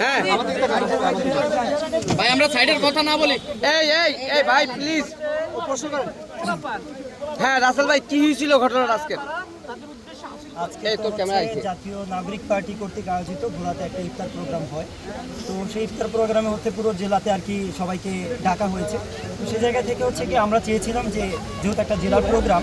হ্যাঁ। ভাই আমরা সাইডের কথা না বলি। এই এই এই ভাই প্লিজ হ্যাঁ রাসেল ভাই কি হয়েছিল ঘটনাটা আজকে? আজকে তো ক্যামেরা হচ্ছে জাতীয় নাগরিক পার্টি কর্তৃক আয়োজিত ভোলাতে একটা ইফতার প্রোগ্রাম হয়। তো সেই ইফতার প্রোগ্রামে হচ্ছে পুরো জেলাতে আর কি সবাইকে ডাকা হয়েছে। তো সেই জায়গা থেকে হচ্ছে কি আমরা চেয়েছিলাম যে যেহেতু একটা জেলার প্রোগ্রাম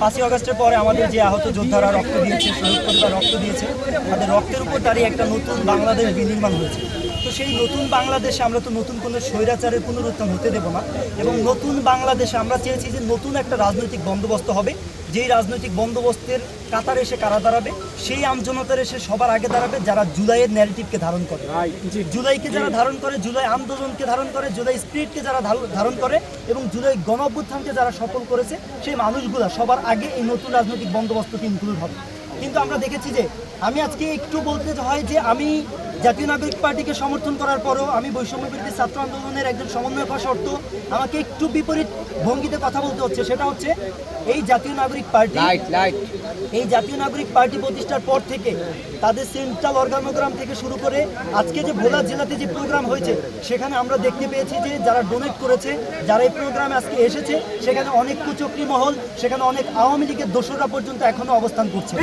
পাঁচই অগস্টের পরে আমাদের যে আহত যোদ্ধারা রক্ত দিয়েছে শহীদ পরিবার রক্ত দিয়েছে তাদের রক্তের উপর দাঁড়িয়ে একটা নতুন বাংলাদেশ বিনির্মাণ হয়েছে। তো সেই নতুন বাংলাদেশে আমরা তো নতুন কোনো স্বৈরাচারের পুনরুত্থান হতে দেব না। এবং নতুন বাংলাদেশে আমরা চেয়েছি যে নতুন একটা রাজনৈতিক বন্দোবস্ত হবে। যেই রাজনৈতিক বন্দোবস্তের কাতারে এসে কারা দাঁড়াবে সেই আমজনতার এসে সবার আগে দাঁড়াবে যারা জুলাইয়ের ন্যারেটিভকে ধারণ করে। জুলাইকে যারা ধারণ করে জুলাই আন্দোলনকে ধারণ করে জুলাই স্পিরিটকে যারা ধারণ করে এবং জুলাই গণ অভ্যুত্থানকে যারা সফল করেছে সেই মানুষগুলা সবার আগে এই নতুন রাজনৈতিক বন্দোবস্তকে ইনক্লুড হবে। কিন্তু আমরা দেখেছি যে আমি আজকে একটু বলতে হয় যে আমি জাতীয় নাগরিক পার্টিকে সমর্থন করার পরও আমি বৈষম্য বিরোধী ছাত্র আন্দোলনের একজন সমন্বয়ক হওয়া শর্ত আমাকে একটু বিপরীত ভঙ্গিতে কথা বলতে হচ্ছে সেটা হচ্ছে এই জাতীয় নাগরিক পার্টি লাইট লাইট এই জাতীয় নাগরিক পার্টি প্রতিষ্ঠার পর থেকে তাদের সেন্ট্রাল অর্গানোগ্রাম থেকে শুরু করে আজকে যে ভোলা জেলাতে যে প্রোগ্রাম হয়েছে সেখানে আমরা দেখতে পেয়েছি যে যারা ডোনেট করেছে যারা এই প্রোগ্রামে আজকে এসেছে সেখানে অনেক কুচক্রি মহল সেখানে অনেক আওয়ামী লীগের দোসররা পর্যন্ত এখনও অবস্থান করছে।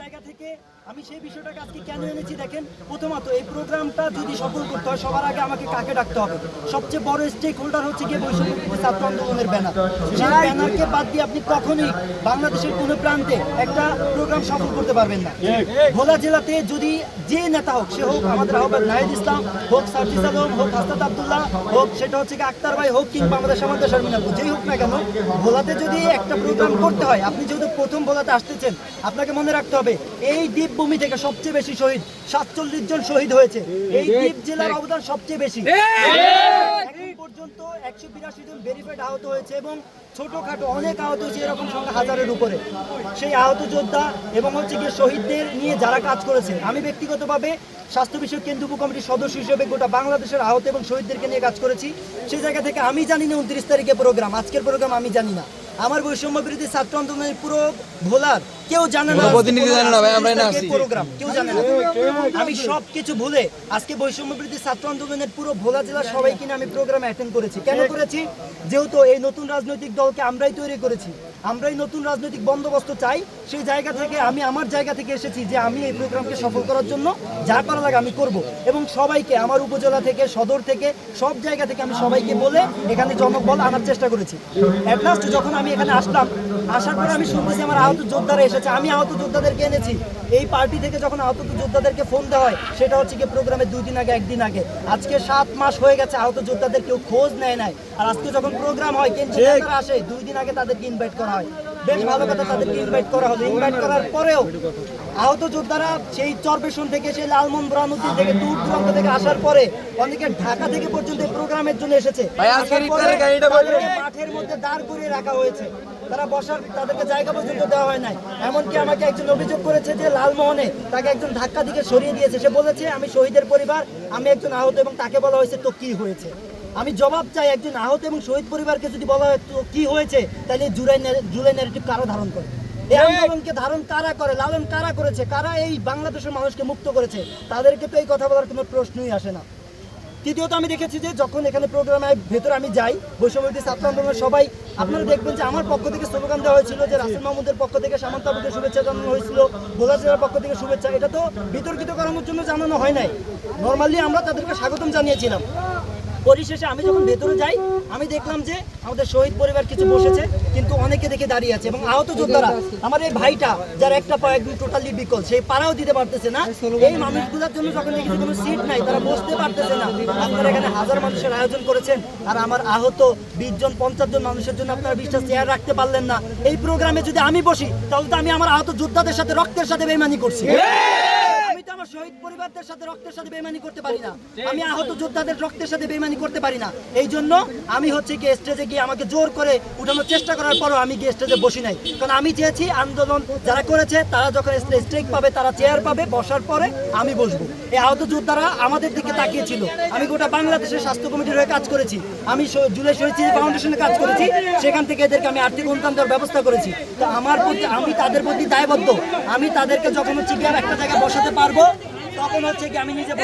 জায়গা থেকে আমি সেই বিষয়টাকে আজকে কেন এনেছি দেখেন? প্রথমত এই প্রোগ্রামটা যদি সফল করতে হয় সবার আগে আমাকে কাকে ডাকতে হবে? সবচেয়ে বড় স্টেক হোল্ডার হচ্ছে গিয়ে বৈষম্য ছাত্র আন্দোলনের ব্যানার সেই ব্যানারকে বাদ দিয়ে আপনি কখনোই বাংলাদেশের কোনো প্রান্তে একটা প্রোগ্রাম সফল করতে পারবেন না। ভোলা জেলাতে যদি যে নেতা হোক সে হোক আমাদের আহ্বাদ নাহিদ ইসলাম হোক সার্জিস আলম হোক হাস্তাদ আবদুল্লাহ হোক সেটা হচ্ছে কি আক্তার ভাই হোক কিংবা আমাদের সমাজের শারমিনাপুর যেই হোক না কেন ভোলাতে যদি একটা প্রোগ্রাম করতে হয় আপনি যেহেতু প্রথম ভোলাতে আসতেছেন আপনাকে মনে রাখতে হবে এই দ্বীপভূমি থেকে সবচেয়ে বেশি শহীদ সাতচল্লিশ জন শহীদ হয়েছে। এই দ্বীপ জেলার অবদান সবচেয়ে বেশি। পর্যন্ত একশো বিরাশি জন ভেরিফাইড আহত হয়েছে এবং ছোটখাটো অনেক আহত হয়েছে এরকম সংখ্যা হাজারের উপরে। সেই আহত যোদ্ধা এবং হচ্ছে গিয়ে শহীদদের নিয়ে যারা কাজ করেছে আমি ব্যক্তিগতভাবে স্বাস্থ্য বিষয়ক কেন্দ্র উপকমিটির সদস্য হিসেবে গোটা বাংলাদেশের আহত এবং শহীদদেরকে নিয়ে কাজ করেছি। সেই জায়গা থেকে আমি জানি না উনত্রিশ তারিখে প্রোগ্রাম আজকের প্রোগ্রাম আমি জানি না। আমার বৈষম্য বিরোধী ছাত্র আন্দোলনের পুরো ভোলার কেউ জানে না প্রতিনিধি জানে না ভাই, আমরা এখানে আছি। প্রোগ্রাম কেউ জানে না। আমি সব কিছু ভুলে আজকে বৈষম্য বিরোধী ছাত্র আন্দোলনের পুরো ভোলা জেলার সবাইকে নিয়ে আমি প্রোগ্রামে অ্যাটেন্ড করেছি। কেন করেছি? যেহেতু এই নতুন রাজনৈতিক দলকে আমরাই তৈরি করেছি। আমরাই নতুন রাজনৈতিক বন্দোবস্ত চাই। সেই জায়গা থেকে আমি আমার জায়গা থেকে এসেছি যে আমি এই প্রোগ্রামকে সফল করার জন্য যা করা লাগে আমি করব। এবং সবাইকে আমার উপজেলা থেকে সদর থেকে সব জায়গা থেকে আমি সবাইকে বলে এখানে জনবল আনার চেষ্টা করেছি। অ্যাট লাস্ট যখন আমি এখানে আসলাম আসার পরে আমি শুনতেছি আমার আহত যোদ্ধারা এসেছে। আমি আহত যোদ্ধাদেরকে এনেছি। এই পার্টি থেকে যখন আহত যোদ্ধাদেরকে ফোন দেওয়া হয় সেটা হচ্ছে কি প্রোগ্রামের দুই দিন আগে একদিন আগে। আজকে সাত মাস হয়ে গেছে আহত যোদ্ধাদের কেউ খোঁজ নেয় নাই। আর আজকে যখন প্রোগ্রাম হয় কেন্দ্র আসে দুই দিন আগে তাদেরকে ইনভাইট করা হয়। বেশ ভালো কথা তাদেরকে ইনভাইট করা হলো। ইনভাইট করার পরেও আহত যোদ্ধারা সেই চরপেশন থেকে সেই লালমন বুরানুদ্দিন থেকে দূর দূরান্ত থেকে আসার পরে অনেকে ঢাকা থেকে পর্যন্ত এই প্রোগ্রামের জন্য এসেছে। মাঠের মধ্যে দাঁড় করিয়ে রাখা হয়েছে। তারা বসার তাদেরকে জায়গা পর্যন্ত দেওয়া হয় নাই। এমনকি আমাকে একজন অভিযোগ করেছে যে লালমোহনে তাকে একজন ধাক্কা দিকে সরিয়ে দিয়েছে। সে বলেছে আমি শহীদের পরিবার আমি একজন আহত এবং তাকে বলা হয়েছে তো কি হয়েছে? আমি জবাব চাই একজন আহত এবং শহীদ পরিবারকে যদি বলা হয় তো কি হয়েছে তাহলে জুলাই জুলাই ন্যারেটিভ কারা ধারণ করে? এই আন্দোলনকে ধারণ কারা করে লালন কারা করেছে কারা এই বাংলাদেশের মানুষকে মুক্ত করেছে তাদেরকে তো এই কথা বলার কোনো প্রশ্নই আসে না। তৃতীয়ত আমি দেখেছি যে যখন এখানে প্রোগ্রামে ভেতরে আমি যাই, বৈষম্যবিরোধী ছাত্র আন্দোলনের সবাই, আপনারা দেখবেন যে আমার পক্ষ থেকে স্লোগান দেওয়া হয়েছিল যে রাসেল মাহমুদের পক্ষ থেকে সামন্ত আবুকে শুভেচ্ছা জানানো হয়েছিল, ভোলা জেলার পক্ষ থেকে শুভেচ্ছা। এটা তো বিতর্কিত করানোর জন্য জানানো হয় নাই। নর্মালি আমরা তাদেরকে স্বাগতম জানিয়েছিলাম। পরিশেষে আমি যখন ভেতরে যাই, আমি দেখলাম যে আমাদের শহীদ পরিবার কিছু বসেছে, কিন্তু অনেকে দেখে দাঁড়িয়ে আছে এবং আহত যোদ্ধারা। আমার এই ভাইটা, যার একটা পা একদম টোটালি বিকল, সেই পাড়াও দিতে পারতেছে না। এই মানুষগুলোর জন্য যখন দেখেছি কোনো সিট নাই, তারা বসতে পারতেছে না। আপনারা এখানে হাজার মানুষের আয়োজন করেছেন, আর আমার আহত বিশ জন, পঞ্চাশ জন মানুষের জন্য আপনারা বিশটা চেয়ার রাখতে পারলেন না। এই প্রোগ্রামে যদি আমি বসি, তাহলে তো আমি আমার আহত যোদ্ধাদের সাথে রক্তের সাথে বেমানি করছি। শহীদ পরিবারদের সাথে রক্তের সাথে বেমানি করতে পারি না। আমি আহত যোদ্ধাদের রক্তের সাথে বেমানি করতে পারি না। এই জন্য আমি হচ্ছে কি স্টেজে গিয়ে আমাকে জোর করে উঠানোর চেষ্টা করার পরও আমি গিয়ে স্টেজে বসি নাই। কারণ আমি চেয়েছি আন্দোলন যারা করেছে তারা যখন স্টেক পাবে তারা চেয়ার পাবে বসার পরে আমি বসবো। এই আহত যোদ্ধারা আমাদের দিকে তাকিয়েছিল। আমি গোটা বাংলাদেশের স্বাস্থ্য কমিটির হয়ে কাজ করেছি। আমি জুলাই শহীদ ফাউন্ডেশনে কাজ করেছি। সেখান থেকে এদেরকে আমি আর্থিক অনুদান দেওয়ার ব্যবস্থা করেছি। তো আমার প্রতি আমি তাদের প্রতি দায়বদ্ধ। আমি তাদেরকে যখন হচ্ছে গিয়ে একটা জায়গায় বসাতে পারব তখন হচ্ছে কি আমি নিজে